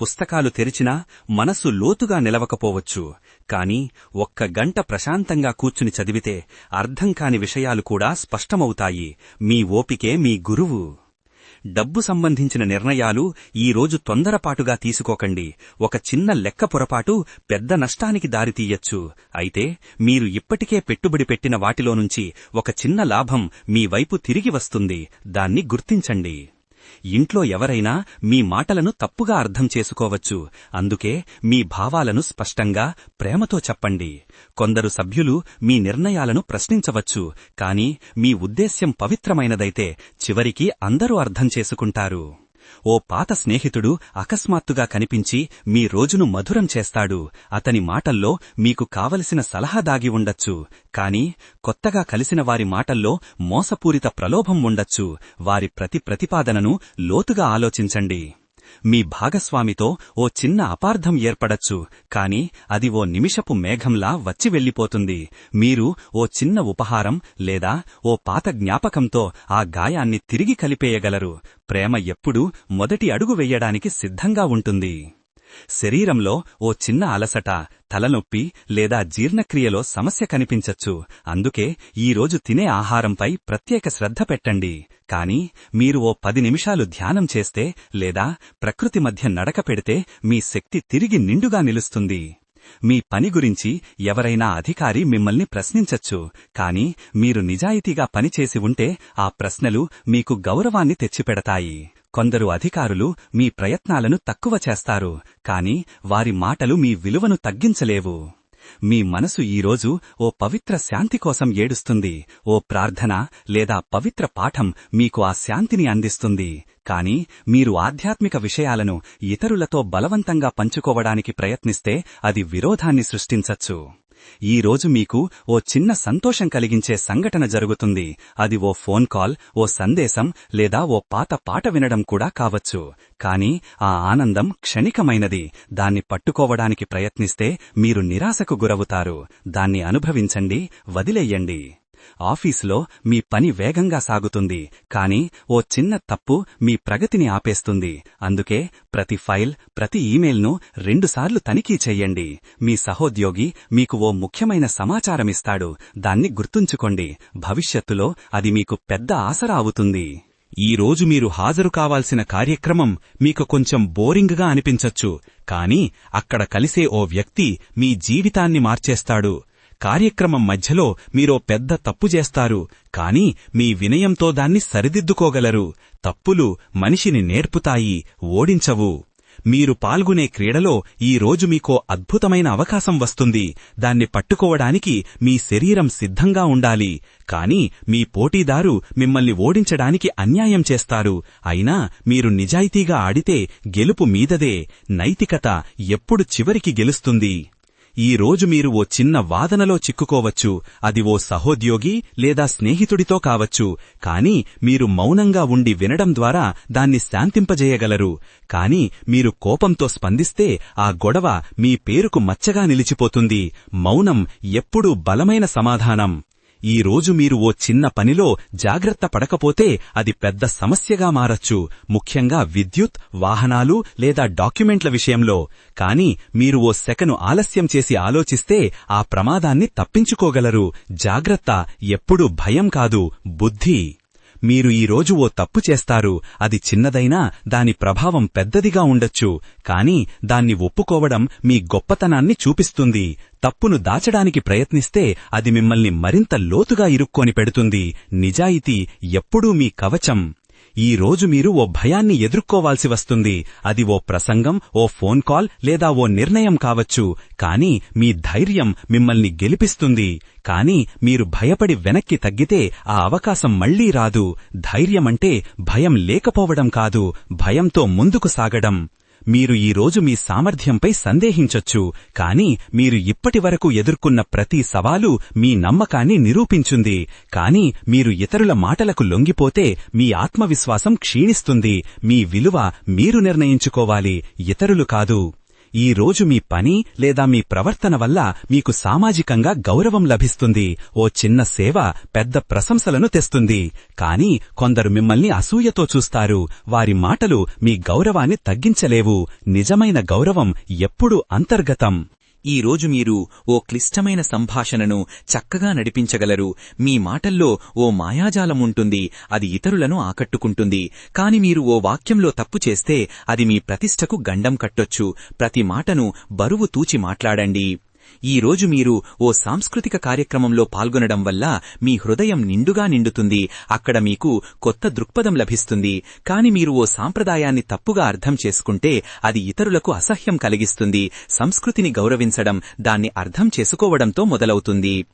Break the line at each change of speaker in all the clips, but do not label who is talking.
పుస్తకాలు తెరిచినా మనసు లోతుగా నిలవకపోవచ్చు. కాని ఒక్క గంట ప్రశాంతంగా కూర్చుని చదివితే అర్థం కాని విషయాలు కూడా స్పష్టమవుతాయి. మీ ఓపికే మీ గురువు. డబ్బు సంబంధించిన నిర్ణయాలు ఈ రోజు తొందరపాటుగా తీసుకోకండి. ఒక చిన్న లెక్క పొరపాటు పెద్ద నష్టానికి దారితీయచ్చు. అయితే మీరు ఇప్పటికే పెట్టుబడి పెట్టిన వాటిలో నుంచి ఒక చిన్న లాభం మీ వైపు తిరిగి వస్తుంది. దాన్ని గుర్తించండి. ఇంట్లో ఎవరైనా మీ మాటలను తప్పుగా అర్థం చేసుకోవచ్చు. అందుకే మీ భావాలను స్పష్టంగా ప్రేమతో చెప్పండి. కొందరు సభ్యులు మీ నిర్ణయాలను ప్రశ్నించవచ్చు కాని మీ ఉద్దేశ్యం పవిత్రమైనదైతే చివరికి అందరూ అర్థం చేసుకుంటారు. ఓ పాత స్నేహితుడు అకస్మాత్తుగా కనిపించి మీ రోజును మధురం చేస్తాడు. అతని మాటల్లో మీకు కావలసిన సలహా దాగి ఉండొచ్చు. కాని కొత్తగా కలిసిన వారి మాటల్లో మోసపూరిత ప్రలోభం ఉండొచ్చు. వారి ప్రతి ప్రతిపాదనను లోతుగా ఆలోచించండి. మీ భాగస్వామితో ఓ చిన్న అపార్థం ఏర్పడచ్చు. కాని అది ఓ నిమిషపు మేఘంలా వచ్చి వెళ్ళిపోతుంది. మీరు ఓ చిన్న ఉపహారం లేదా ఓ పాత జ్ఞాపకంతో ఆ గాయాన్ని తిరిగి కలిపేయగలరు. ప్రేమ ఎప్పుడూ మొదటి అడుగు వెయ్యడానికి సిద్ధంగా ఉంటుంది. శరీరంలో ఓ చిన్న అలసట తలనొప్పి లేదా జీర్ణక్రియలో సమస్య కనిపించచ్చు. అందుకే ఈరోజు తినే ఆహారంపై ప్రత్యేక శ్రద్ధ పెట్టండి. కాని మీరు ఓ పది నిమిషాలు ధ్యానం చేస్తే లేదా ప్రకృతి మధ్య నడక పెడితే మీ శక్తి తిరిగి నిండుగా నిలుస్తుంది. మీ పని గురించి ఎవరైనా అధికారి మిమ్మల్ని ప్రశ్నించచ్చు. కాని మీరు నిజాయితీగా పనిచేసి ఉంటే ఆ ప్రశ్నలు మీకు గౌరవాన్ని తెచ్చిపెడతాయి. కొందరు అధికారులు మీ ప్రయత్నాలను తక్కువ చేస్తారు కాని వారి మాటలు మీ విలువను తగ్గించలేవు. మీ మనసు ఈరోజు ఓ పవిత్ర శాంతి కోసం ఏడుస్తుంది ఓ ప్రార్థన లేదా పవిత్ర పాఠం మీకు ఆ శాంతిని అందిస్తుంది కాని మీరు ఆధ్యాత్మిక విషయాలను ఇతరులతో బలవంతంగా పంచుకోవడానికి ప్రయత్నిస్తే అది విరోధాన్ని సృష్టించచ్చు. ఈ రోజు మీకు ఓ చిన్న సంతోషం కలిగించే సంఘటన జరుగుతుంది. అది ఓ ఫోన్ కాల్ ఓ సందేశం లేదా ఓ పాత పాట వినడం కూడా కావచ్చు. కాని ఆ ఆనందం క్షణికమైనది. దాన్ని పట్టుకోవడానికి ప్రయత్నిస్తే మీరు నిరాశకు గురవుతారు. దాన్ని అనుభవించండి వదిలేయండి. ఆఫీసులో మీ పని వేగంగా సాగుతుంది కానీ ఓ చిన్న తప్పు మీ ప్రగతిని ఆపేస్తుంది. అందుకే ప్రతి ఫైల్ ప్రతి ఈమెయిల్ను రెండుసార్లు తనిఖీ చెయ్యండి. మీ సహోద్యోగి మీకు ఓ ముఖ్యమైన సమాచారమిస్తాడు. దాన్ని గుర్తుంచుకోండి. భవిష్యత్తులో అది మీకు పెద్ద ఆసరా అవుతుంది. ఈ రోజు మీరు హాజరు కావాల్సిన కార్యక్రమం మీకు కొంచెం బోరింగ్గా అనిపించచ్చు కానీ అక్కడ కలిసే ఓ వ్యక్తి మీ జీవితాన్ని మార్చేస్తాడు. కార్యక్రమం మధ్యలో మీరో పెద్ద తప్పు చేస్తారు కాని మీ వినయంతో దాన్ని సరిదిద్దుకోగలరు. తప్పులు మనిషిని నేర్పుతాయి ఓడించవు. మీరు పాల్గొనే క్రీడలో ఈ రోజు మీకో అద్భుతమైన అవకాశం వస్తుంది. దాన్ని పట్టుకోవడానికి మీ శరీరం సిద్ధంగా ఉండాలి. కాని మీ పోటీదారు మిమ్మల్ని ఓడించడానికి అన్యాయం చేస్తారు. అయినా మీరు నిజాయితీగా ఆడితే గెలుపు మీదదే. నైతికత ఎప్పుడు చివరికి గెలుస్తుంది. ఈ రోజు మీరు ఓ చిన్న వాదనలో చిక్కుకోవచ్చు. అది ఓ సహోద్యోగి లేదా స్నేహితుడితో కావచ్చు. కాని మీరు మౌనంగా ఉండి వినడం ద్వారా దాన్ని శాంతింపజేయగలరు. కాని మీరు కోపంతో స్పందిస్తే ఆ గొడవ మీ పేరుకు మచ్చగా నిలిచిపోతుంది. మౌనం ఎప్పుడూ బలమైన సమాధానం. ఈ రోజు మీరు ఓ చిన్న పనిలో జాగ్రత్త పడకపోతే అది పెద్ద సమస్యగా మారచ్చు. ముఖ్యంగా విద్యుత్ వాహనాలు లేదా డాక్యుమెంట్ల విషయంలో. కాని మీరు ఓ సెకను ఆలస్యం చేసి ఆలోచిస్తే ఆ ప్రమాదాన్ని తప్పించుకోగలరు. జాగ్రత్త ఎప్పుడూ భయం కాదు బుద్ధి. మీరు ఈరోజు ఓ తప్పు చేస్తారు. అది చిన్నదైనా దాని ప్రభావం పెద్దదిగా ఉండొచ్చు. కాని దాన్ని ఒప్పుకోవడం మీ గొప్పతనాన్ని చూపిస్తుంది. తప్పును దాచడానికి ప్రయత్నిస్తే అది మిమ్మల్ని మరింత లోతుగా ఇరుక్కొని పెడుతుంది. నిజాయితీ ఎప్పుడూ మీ కవచం. ఈ రోజు మీరు ఓ భయాన్ని ఎదుర్కోవాల్సి వస్తుంది. అది ఓ ప్రసంగం ఓ ఫోన్ కాల్ లేదా ఓ నిర్ణయం కావచ్చు. కాని మీ ధైర్యం మిమ్మల్ని గెలిపిస్తుంది. కాని మీరు భయపడి వెనక్కి తగ్గితే ఆ అవకాశం మళ్ళీ రాదు. ధైర్యమంటే భయం లేకపోవడం కాదు. భయంతో ముందుకు సాగడం. మీరు ఈ రోజు మీ సామర్థ్యంపై సందేహించొచ్చు కానీ మీరు ఇప్పటివరకు ఎదుర్కొన్న ప్రతి సవాలు మీ నమ్మకాన్ని నిరూపించుంది. కానీ మీరు ఇతరుల మాటలకు లొంగిపోతే మీ ఆత్మవిశ్వాసం క్షీణిస్తుంది. మీ విలువ మీరు నిర్ణయించుకోవాలి. ఇతరులు కాదు. ఈ రోజు మీ పని లేదా మీ ప్రవర్తన వల్ల మీకు సామాజికంగా గౌరవం లభిస్తుంది. ఓ చిన్న సేవ పెద్ద ప్రశంసలను తెస్తుంది. కాని కొందరు మిమ్మల్ని అసూయతో చూస్తారు. వారి మాటలు మీ గౌరవాన్ని తగ్గించలేవు. నిజమైన గౌరవం ఎప్పుడూ అంతర్గతం.
ఈ రోజు మీరు ఓ క్లిష్టమైన సంభాషణను చక్కగా నడిపించగలరు. మీ మాటల్లో ఓ మాయాజాలం ఉంటుంది అది ఇతరులను ఆకట్టుకుంటుంది. కాని మీరు ఓ వాక్యంలో తప్పు చేస్తే అది మీ ప్రతిష్టకు గండం కట్టొచ్చు. ప్రతి మాటను బరువు తూచి మాట్లాడండి. ఈ రోజు మీరు ఓ సాంస్కృతిక కార్యక్రమంలో పాల్గొనడం వల్ల మీ హృదయం నిండుగా నిండుతుంది. అక్కడ మీకు కొత్త దృక్పథం లభిస్తుంది. కాని మీరు ఓ సాంప్రదాయాన్ని తప్పుగా అర్థం చేసుకుంటే అది ఇతరులకు అసహ్యం కలిగిస్తుంది. సంస్కృతిని గౌరవించడం దాన్ని అర్థం చేసుకోవడంతో మొదలవుతుంది.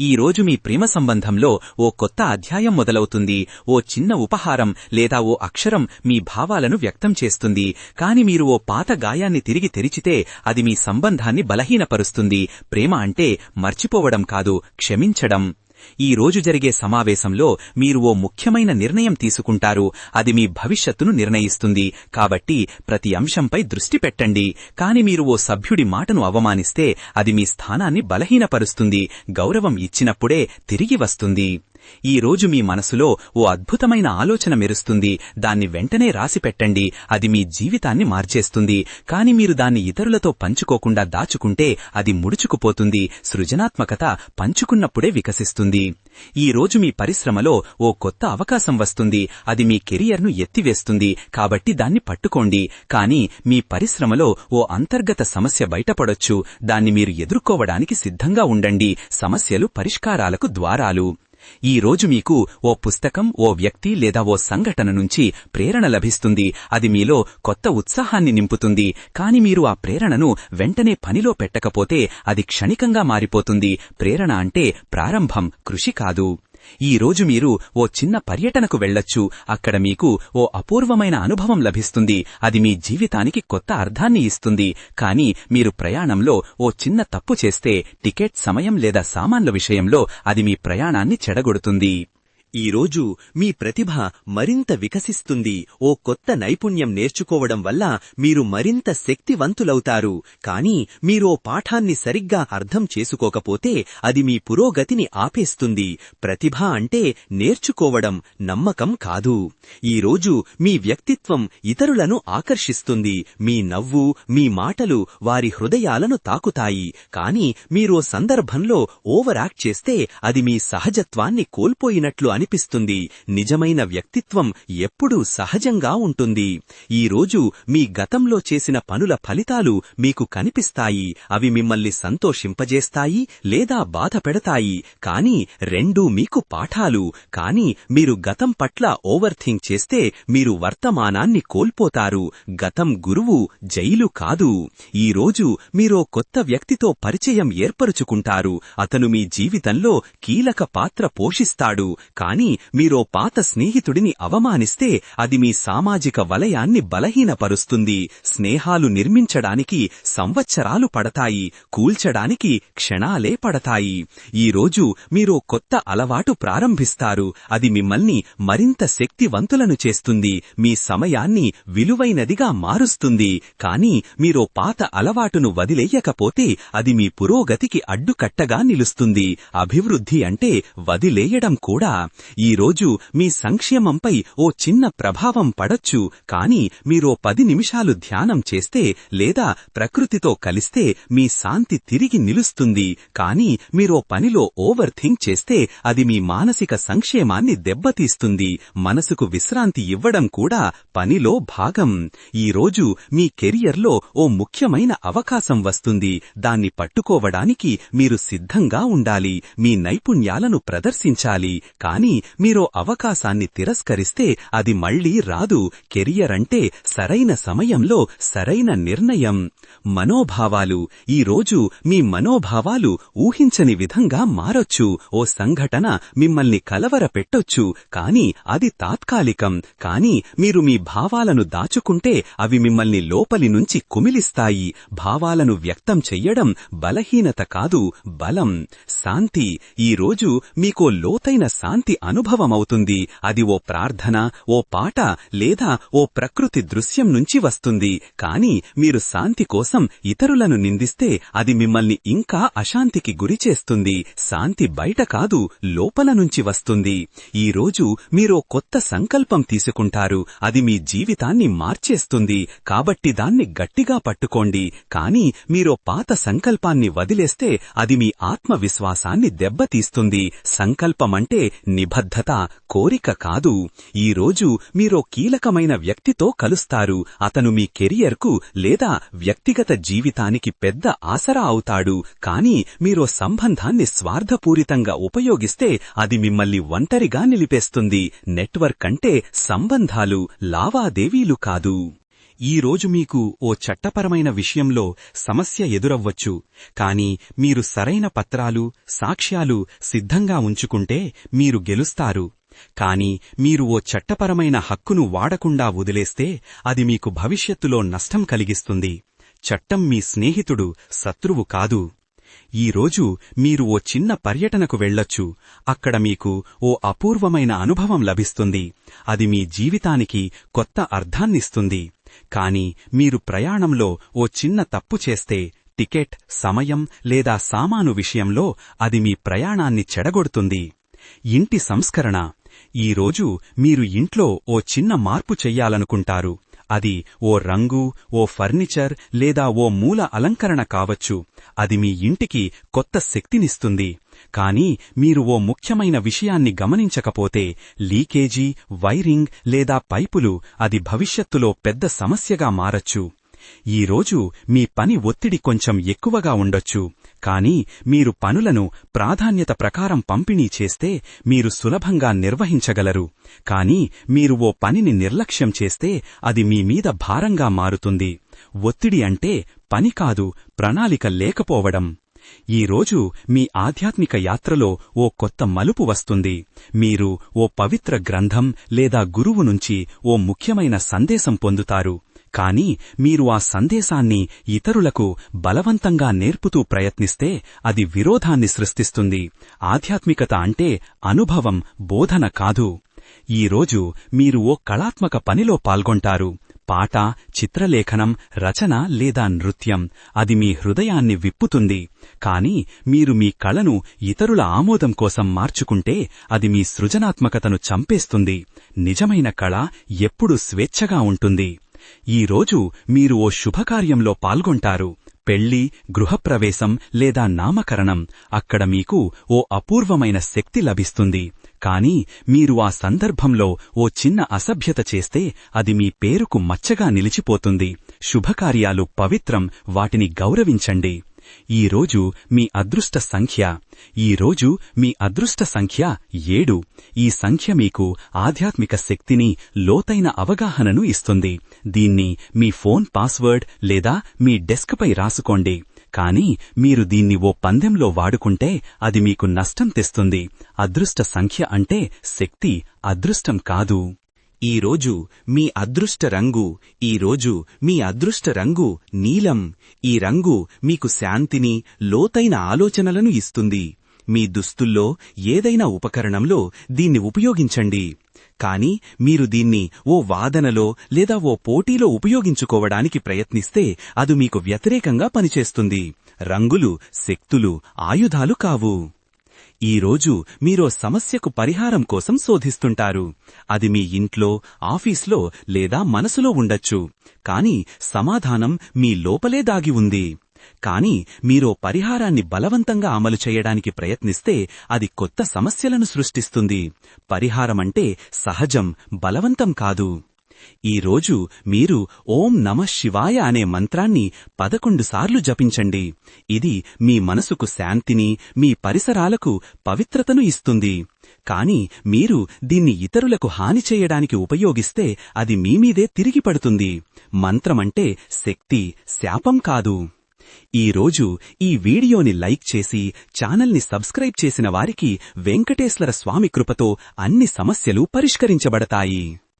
ఈ రోజు మీ ప్రేమ సంబంధంలో ఓ కొత్త అధ్యాయం మొదలవుతుంది. ఓ చిన్న ఉపహారం లేదా ఓ అక్షరం మీ భావాలను వ్యక్తం చేస్తుంది. కాని మీరు ఓ పాత గాయాన్ని తిరిగి తెరిచితే అది మీ సంబంధాన్ని బలహీనపరుస్తుంది. ప్రేమ అంటే మర్చిపోవడం కాదు క్షమించడం. ఈ రోజు జరిగే సమావేశంలో మీరు ఓ ముఖ్యమైన నిర్ణయం తీసుకుంటారు. అది మీ భవిష్యత్తును నిర్ణయిస్తుంది. కాబట్టి ప్రతి అంశంపై దృష్టి పెట్టండి. కాని మీరు ఓ సభ్యుడి మాటను అవమానిస్తే అది మీ స్థానాన్ని బలహీనపరుస్తుంది. గౌరవం ఇచ్చినప్పుడే తిరిగి వస్తుంది. ఈ రోజు మీ మనసులో ఓ అద్భుతమైన ఆలోచన మెరుస్తుంది. దాన్ని వెంటనే రాసిపెట్టండి అది మీ జీవితాన్ని మార్చేస్తుంది. కాని మీరు దాన్ని ఇతరులతో పంచుకోకుండా దాచుకుంటే అది ముడుచుకుపోతుంది. సృజనాత్మకత పంచుకున్నప్పుడే వికసిస్తుంది. ఈ రోజు మీ పరిశ్రమలో ఓ కొత్త అవకాశం వస్తుంది. అది మీ కెరియర్ను ఎత్తివేస్తుంది. కాబట్టి దాన్ని పట్టుకోండి. కాని మీ పరిశ్రమలో ఓ అంతర్గత సమస్య బయటపడొచ్చు. దాన్ని మీరు ఎదుర్కోవడానికి సిద్ధంగా ఉండండి. సమస్యలు పరిష్కారాలకు ద్వారాలు. ఈ రోజు మీకు ఓ పుస్తకం ఓ వ్యక్తి లేదా ఓ సంఘటన నుంచి ప్రేరణ లభిస్తుంది. అది మీలో కొత్త ఉత్సాహాన్ని నింపుతుంది. కాని మీరు ఆ ప్రేరణను వెంటనే పనిలో పెట్టకపోతే అది క్షణికంగా మారిపోతుంది. ప్రేరణ అంటే ప్రారంభం కృషి కాదు. ఈ రోజు మీరు ఓ చిన్న పర్యటనకు వెళ్ళొచ్చు. అక్కడ మీకు ఓ అపూర్వమైన అనుభవం లభిస్తుంది. అది మీ జీవితానికి కొత్త అర్థాన్ని ఇస్తుంది. కానీ మీరు ప్రయాణంలో ఓ చిన్న తప్పు చేస్తే టికెట్ సమయం లేదా సామాన్ల విషయంలో అది మీ ప్రయాణాన్ని చెడగొడుతుంది. ఈ రోజు మీ ప్రతిభ మరింత వికసిస్తుంది. ఓ కొత్త నైపుణ్యం నేర్చుకోవడం వల్ల మీరు మరింత శక్తివంతులవుతారు. కానీ మీరో పాఠాన్ని సరిగ్గా అర్థం చేసుకోకపోతే అది మీ పురోగతిని ఆపేస్తుంది. ప్రతిభ అంటే నేర్చుకోవడం నమ్మకం కాదు. ఈ రోజు మీ వ్యక్తిత్వం ఇతరులను ఆకర్షిస్తుంది. మీ నవ్వు మీ మాటలు వారి హృదయాలను తాకుతాయి. కాని మీరో సందర్భంలో ఓవరాక్ట్ చేస్తే అది మీ సహజత్వాన్ని కోల్పోయినట్లు అనిపిస్తుంది. నిజమైన వ్యక్తిత్వం ఎప్పుడూ సహజంగా ఉంటుంది. ఈ రోజు మీ గతంలో చేసిన పనుల ఫలితాలు మీకు కనిపిస్తాయి. అవి మిమ్మల్ని సంతోషింపజేస్తాయి లేదా బాధపెడతాయి. కాని రెండూ మీకు పాఠాలు. కాని మీరు గతం పట్ల ఓవర్థింక్ చేస్తే మీరు వర్తమానాన్ని కోల్పోతారు. గతం గురువు జైలు కాదు. ఈ రోజు మీరో కొత్త వ్యక్తితో పరిచయం ఏర్పరుచుకుంటారు. అతను మీ జీవితంలో కీలక పాత్ర పోషిస్తాడు. కానీ మీరో పాత స్నేహితుడిని అవమానిస్తే అది మీ సామాజిక వలయాన్ని బలహీనపరుస్తుంది. స్నేహాలు నిర్మించడానికి సంవత్సరాలు పడతాయి కూల్చడానికి క్షణాలే పడతాయి. ఈ రోజు మీరో కొత్త అలవాటు ప్రారంభిస్తారు. అది మిమ్మల్ని మరింత శక్తివంతులను చేస్తుంది. మీ సమయాన్ని విలువైనదిగా మారుస్తుంది. కానీ మీరో పాత అలవాటును వదిలేయకపోతే అది మీ పురోగతికి అడ్డుకట్టగా నిలుస్తుంది. అభివృద్ధి అంటే వదిలేయడం కూడా. ఈ రోజు మీ సంక్షేమంపై ఓ చిన్న ప్రభావం పడొచ్చు కాని మీరో పది నిమిషాలు ధ్యానం చేస్తే లేదా ప్రకృతితో కలిస్తే మీ శాంతి తిరిగి నిలుస్తుంది. కాని మీరో పనిలో ఓవర్ థింక్ చేస్తే అది మీ మానసిక సంక్షేమాన్ని దెబ్బతీస్తుంది. మనసుకు విశ్రాంతి ఇవ్వడం కూడా పనిలో భాగం. ఈ రోజు మీ కెరియర్లో ఓ ముఖ్యమైన అవకాశం వస్తుంది. దాన్ని పట్టుకోవడానికి మీరు సిద్ధంగా ఉండాలి. మీ నైపుణ్యాలను ప్రదర్శించాలి. కాని కాని మీరో అవకాశాన్ని తిరస్కరిస్తే అది మళ్ళీ రాదు. కెరియర్ అంటే సరైన సమయంలో సరైన నిర్ణయం. మనోభావాలు. ఈ రోజు మీ మనోభావాలు ఊహించని విధంగా మారొచ్చు. ఓ సంఘటన మిమ్మల్ని కలవరపెట్టొచ్చు. కాని అది తాత్కాలికం. కాని మీరు మీ భావాలను దాచుకుంటే అవి మిమ్మల్ని లోపలి నుంచి కుమిలిస్తాయి. భావాలను వ్యక్తం చెయ్యడం బలహీనత కాదు బలం. శాంతి. ఈ రోజు మీకో లోతైన శాంతి అనుభవమవుతుంది. అది ఓ ప్రార్థన ఓ పాట లేదా ఓ ప్రకృతి దృశ్యం నుంచి వస్తుంది. కాని మీరు శాంతి కోసం ఇతరులను నిందిస్తే అది మిమ్మల్ని ఇంకా అశాంతికి గురిచేస్తుంది శాంతి బయట కాదు లోపల నుంచి వస్తుంది. ఈ రోజు మీరో కొత్త సంకల్పం తీసుకుంటారు. అది మీ జీవితాన్ని మార్చేస్తుంది. కాబట్టి దాన్ని గట్టిగా పట్టుకోండి. కాని మీరో పాత సంకల్పాన్ని వదిలేస్తే అది మీ ఆత్మవిశ్వాసాన్ని దెబ్బతీస్తుంది. సంకల్పమంటే నిబద్ధత కోరిక కాదు. ఈ రోజు మీరో కీలకమైన వ్యక్తితో కలుస్తారు. అతను మీ కెరియర్కు లేదా వ్యక్తిగత జీవితానికి పెద్ద ఆసరా అవుతాడు. కానీ మీరో సంబంధాన్ని స్వార్థపూరితంగా ఉపయోగిస్తే అది మిమ్మల్ని ఒంటరిగా నిలిపేస్తుంది. నెట్వర్క్ అంటే సంబంధాలు లావాదేవీలు కాదు. ఈ రోజు మీకు ఓ చట్టపరమైన విషయంలో సమస్య ఎదురవ్వచ్చు. కాని మీరు సరైన పత్రాలు సాక్ష్యాలు సిద్ధంగా ఉంచుకుంటే మీరు గెలుస్తారు. కాని మీరు ఓ చట్టపరమైన హక్కును వాడకుండా వదిలేస్తే అది మీకు భవిష్యత్తులో నష్టం కలిగిస్తుంది. చట్టం మీ స్నేహితుడు శత్రువు కాదు. ఈ రోజు మీరు ఓ చిన్న పర్యటనకు వెళ్ళొచ్చు. అక్కడ మీకు ఓ అపూర్వమైన అనుభవం లభిస్తుంది. అది మీ జీవితానికి కొత్త అర్థాన్నిస్తుంది. కాని మీరు ప్రయాణంలో ఓ చిన్న తప్పు చేస్తే టికెట్ సమయం లేదా సామాను విషయంలో అది మీ ప్రయాణాన్ని చెడగొడుతుంది. ఇంటి సంస్కరణ. ఈ రోజు మీరు ఇంట్లో ఓ చిన్న మార్పు చెయ్యాలనుకుంటారు. అది ఓ రంగు ఓ ఫర్నిచర్ లేదా ఓ మూల అలంకరణ కావచ్చు. అది మీ ఇంటికి కొత్త శక్తినిస్తుంది. కాని మీరు ఓ ముఖ్యమైన విషయాన్ని గమనించకపోతే లీకేజీ వైరింగ్ లేదా పైపులు అది భవిష్యత్తులో పెద్ద సమస్యగా మారచ్చు. ఈ రోజు మీ పని ఒత్తిడి కొంచెం ఎక్కువగా ఉండొచ్చు. కాని మీరు పనులను ప్రాధాన్యత ప్రకారం పంపిణీ చేస్తే మీరు సులభంగా నిర్వహించగలరు. కాని మీరు ఓ పనిని నిర్లక్ష్యం చేస్తే అది మీ మీద భారంగా మారుతుంది. ఒత్తిడి అంటే పని కాదు ప్రణాళిక లేకపోవడం. ఈ రోజు మీ ఆధ్యాత్మిక యాత్రలో ఓ కొత్త మలుపు వస్తుంది. మీరు ఓ పవిత్ర గ్రంథం లేదా గురువు నుంచి ఓ ముఖ్యమైన సందేశం పొందుతారు. కాని మీరు ఆ సందేశాన్ని ఇతరులకు బలవంతంగా నేర్పుతూ ప్రయత్నిస్తే అది విరోధాన్ని సృష్టిస్తుంది. ఆధ్యాత్మికత అంటే అనుభవం బోధన కాదు. ఈ రోజు మీరు ఓ కళాత్మక పనిలో పాల్గొంటారు. పాట చిత్రలేఖనం రచన లేదా నృత్యం. అది మీ హృదయాన్ని విప్పుతుంది. కాని మీరు మీ కళను ఇతరుల ఆమోదం కోసం మార్చుకుంటే అది మీ సృజనాత్మకతను చంపేస్తుంది. నిజమైన కళ ఎప్పుడు స్వేచ్ఛగా ఉంటుంది. ఈ రోజు మీరు ఓ శుభకార్యంలో పాల్గొంటారు. పెళ్ళి గృహప్రవేశం లేదా నామకరణం. అక్కడ మీకు ఓ అపూర్వమైన శక్తి లభిస్తుంది. కాని మీరు ఆ సందర్భంలో ఓ చిన్న అసభ్యత చేస్తే అది మీ పేరుకు మచ్చగా నిలిచిపోతుంది. శుభకార్యాలు పవిత్రం వాటిని గౌరవించండి. ఈ రోజు మీ అదృష్ట సంఖ్య ఈ రోజు మీ అదృష్ట సంఖ్య ఏడు. ఈ సంఖ్య మీకు ఆధ్యాత్మిక శక్తిని లోతైన అవగాహనను ఇస్తుంది. దీన్ని మీ ఫోన్ పాస్వర్డ్ లేదా మీ డెస్క్పై రాసుకోండి. కాని మీరు దీన్ని ఓ పందెంలో వాడుకుంటే అది మీకు నష్టం తెస్తుంది. అదృష్ట సంఖ్య అంటే శక్తి అదృష్టం కాదు. ఈ రోజు మీ అదృష్ట రంగు ఈ రోజు మీ అదృష్ట రంగు నీలం. ఈ రంగు మీకు శాంతిని లోతైన ఆలోచనలను ఇస్తుంది. మీ దుస్తుల్లో ఏదైనా ఉపకరణంలో దీన్ని ఉపయోగించండి. కాని మీరు దీన్ని ఓ వాదనలో లేదా ఓ పోటీలో ఉపయోగించుకోవడానికి ప్రయత్నిస్తే అది మీకు వ్యతిరేకంగా పనిచేస్తుంది. రంగులు శక్తులు ఆయుధాలు కావు. ఈ రోజు మీరో సమస్యకు పరిహారం కోసం శోధిస్తుంటారు. అది మీ ఇంట్లో ఆఫీస్లో లేదా మనసులో ఉండొచ్చు. కాని సమాధానం మీ లోపలే దాగి ఉంది. కాని మీరో పరిహారాన్ని బలవంతంగా అమలు చేయడానికి ప్రయత్నిస్తే అది కొత్త సమస్యలను సృష్టిస్తుంది. పరిహారమంటే సహజం బలవంతం కాదు. ఈ రోజు మీరు ఓం నమ శివాయ అనే మంత్రాన్ని పదకొండు సార్లు జపించండి. ఇది మీ మనసుకు శాంతిని మీ పరిసరాలకు పవిత్రతను ఇస్తుంది. కాని మీరు దీన్ని ఇతరులకు హాని చేయడానికి ఉపయోగిస్తే అది మీమీదే తిరిగి పడుతుంది. మంత్రమంటే శక్తి శాపం కాదు. ఈ రోజు ఈ వీడియోని లైక్ చేసి ఛానల్ని సబ్స్క్రైబ్ చేసిన వారికి వెంకటేశ్వర స్వామి కృపతో అన్ని సమస్యలు పరిష్కరించబడతాయి.